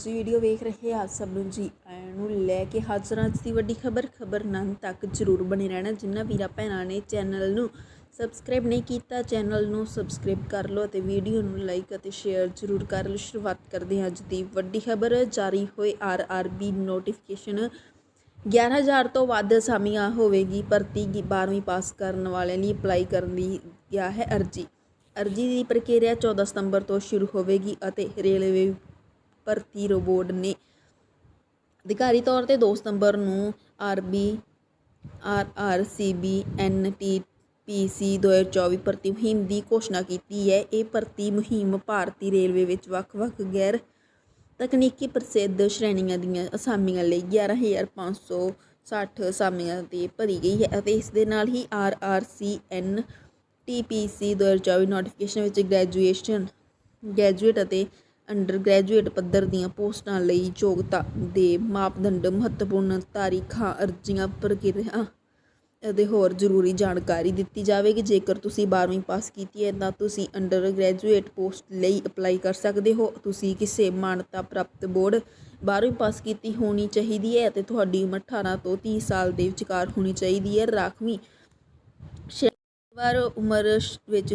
ਜੀ ਵੀਡੀਓ ਵੇਖ ਰਹੇ ਆਪ ਸਭ ਨੂੰ ਜੀ। ਆਇਆਂ ਨੂੰ ਲੈ ਕੇ ਹਾਜ਼ਰਾਂ ਅੱਜ ਦੀ ਵੱਡੀ ਖਬਰ ਖਬਰ ਨੰਨ ਤੱਕ ਜਰੂਰ ਬਣੇ ਰਹਿਣਾ। ਜਿੰਨਾ ਵੀਰਾਂ ਭੈਣਾਂ ਨੇ ਚੈਨਲ ਨੂੰ ਸਬਸਕ੍ਰਾਈਬ ਨਹੀਂ ਕੀਤਾ, ਚੈਨਲ ਨੂੰ ਸਬਸਕ੍ਰਾਈਬ ਕਰ ਲਓ ਅਤੇ ਵੀਡੀਓ ਨੂੰ ਲਾਈਕ ਅਤੇ ਸ਼ੇਅਰ ਜਰੂਰ ਕਰ ਲਓ। ਸ਼ੁਰੂਆਤ ਕਰਦੇ ਹਾਂ ਅੱਜ ਦੀ ਵੱਡੀ ਖਬਰ। ਜਾਰੀ ਹੋਏ ਆਰਆਰਬੀ ਨੋਟੀਫਿਕੇਸ਼ਨ 11000 ਤੋਂ ਵੱਧ ਅਸਾਮੀਆਂ ਹੋਵੇਗੀ, ਭਰਤੀ ਗੀ 12ਵੀਂ ਪਾਸ ਕਰਨ ਵਾਲਿਆਂ ਲਈ ਅਪਲਾਈ ਕਰਨ ਦੀ ਗਿਆ ਹੈ ਅਰਜੀ। ਅਰਜੀ ਦੀ ਪ੍ਰਕਿਰਿਆ 14 ਸਤੰਬਰ ਤੋਂ ਸ਼ੁਰੂ ਹੋਵੇਗੀ ਅਤੇ ਰੇਲਵੇ ਭਰਤੀ ਰੋਬੋਟ ਨੇ। ਅਧਿਕਾਰੀ ਤੌਰ ਤੇ 2 ਸਤੰਬਰ ਨੂੰ R B, R R, C, B, N, T, P, C 2024 ਭਰਤੀ ਮੁਹਿੰਮ ਦੀ ਘੋਸ਼ਣਾ ਕੀਤੀ ਹੈ। ਇਹ ਭਰਤੀ ਮੁਹਿੰਮ ਭਾਰਤੀ ਰੇਲਵੇ ਵਿੱਚ ਵੱਖ-ਵੱਖ ਗੈਰ ਤਕਨੀਕੀ ਪ੍ਰਸਿੱਧ ਸ਼੍ਰੇਣੀਆਂ ਦੀਆਂ ਅਸਾਮੀਆਂ ਲਈ 11560 ਅਸਾਮੀਆਂ ਤੇ ਭਰੀ ਗਈ ਹੈ ਅਤੇ ਇਸ ਦੇ ਨਾਲ ਹੀ R R, C, N, T, P, C 2024 notification ਵਿੱਚ ਗ੍ਰੈਜੂਏਸ਼ਨ ਗ੍ਰੈਜੂਏਟ ਅਤੇ ਅੰਡਰ ਗ੍ਰੈਜੂਏਟ ਪੱਧਰ ਦੀਆਂ ਪੋਸਟਾਂ ਲਈ ਯੋਗਤਾ ਦੇ ਮਾਪਦੰਡ ਮਹੱਤਵਪੂਰਨ ਤਾਰੀਖਾਂ, ਅਰਜ਼ੀਆਂ, ਪ੍ਰਕਿਰਿਆ ਅਤੇ ਹੋਰ ਜ਼ਰੂਰੀ ਜਾਣਕਾਰੀ ਦਿੱਤੀ ਜਾਵੇਗੀ। ਜੇਕਰ ਤੁਸੀਂ 12ਵੀਂ ਪਾਸ ਕੀਤੀ ਹੈ, ਤਾਂ ਤੁਸੀਂ ਅੰਡਰ ਗ੍ਰੈਜੂਏਟ ਪੋਸਟ ਲਈ ਅਪਲਾਈ ਕਰ ਸਕਦੇ ਹੋ। ਤੁਸੀਂ ਕਿਸੇ ਮਾਨਤਾ ਪ੍ਰਾਪਤ ਬੋਰਡ 12ਵੀਂ ਪਾਸ ਕੀਤੀ ਹੋਣੀ ਚਾਹੀਦੀ ਹੈ ਅਤੇ ਤੁਹਾਡੀ ਉਮਰ 18 ਤੋਂ 30 ਸਾਲ ਦੇ ਵਿਚਕਾਰ ਹੋਣੀ ਚਾਹੀਦੀ ਹੈ। ਰਾਖਵੀਂ ਵਾਰ ਉਮਰ ਵਿੱਚ